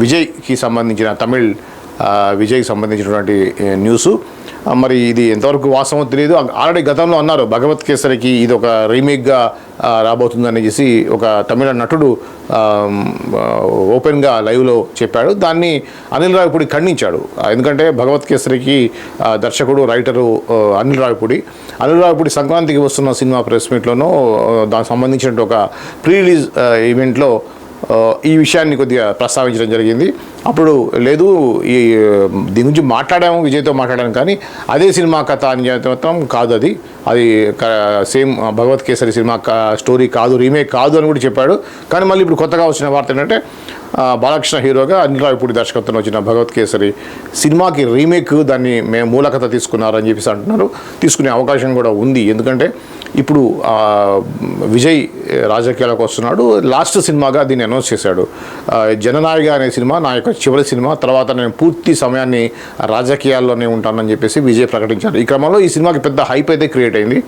విజయ్కి సంబంధించిన తమిళ్ విజయ్కి సంబంధించినటువంటి న్యూస్. న్యూసు మరి ఇది ఎంతవరకు వాస్తవం తెలియదు. ఆల్రెడీ గతంలో అన్నారు భగవత్ కేసరికి ఇది ఒక రీమేక్గా రాబోతుందని చేసి ఒక తమిళ నటుడు ఓపెన్గా లైవ్లో చెప్పాడు. దాన్ని అనిల్ రావిపూడి ఖండించాడు. ఎందుకంటే భగవత్ కేసరికి దర్శకుడు రైటరు అనిల్ రావిపూడి. అనిల్ రావిపూడి సంక్రాంతికి వస్తున్న సినిమా ప్రెస్ మీట్లోనూ దానికి సంబంధించిన ఒక ప్రీ రిలీజ్ ఈవెంట్లో ఈ విషయాన్ని కొద్దిగా ప్రస్తావించడం జరిగింది. అప్పుడు లేదు ఈ దీని గురించి మాట్లాడాము విజయ్తో మాట్లాడాను కానీ అదే సినిమా కథ అని మాత్రం కాదు అది. అది సేమ్ భగవత్ కేసరి సినిమా కా- స్టోరీ కాదు రీమేక్ కాదు అని కూడా చెప్పాడు. కానీ మళ్ళీ ఇప్పుడు కొత్తగా వచ్చిన వార్త ఏంటంటే బాలకృష్ణ హీరోగా అనిల్ రావిపూడి దర్శకత్వంలో వచ్చిన భగవత్ కేసరి సినిమాకి రీమేక్ దాన్ని మేము మూలకథ తీసుకున్నారని చెప్పేసి అంటున్నారు. తీసుకునే అవకాశం కూడా ఉంది. ఎందుకంటే ఇప్పుడు విజయ్ రాజకీయాలకు వస్తున్నాడు. లాస్ట్ సినిమాగా దీన్ని అనౌన్స్ చేశాడు. జననాయక అనే సినిమా నా యొక్క చివరి సినిమా తర్వాత నేను పూర్తి సమయాన్ని రాజకీయాల్లోనే ఉంటానని చెప్పేసి విజయ్ ప్రకటించాడు. ఈ క్రమంలో ఈ సినిమాకి పెద్ద హైప్ అయితే క్రియేట్ అయింది.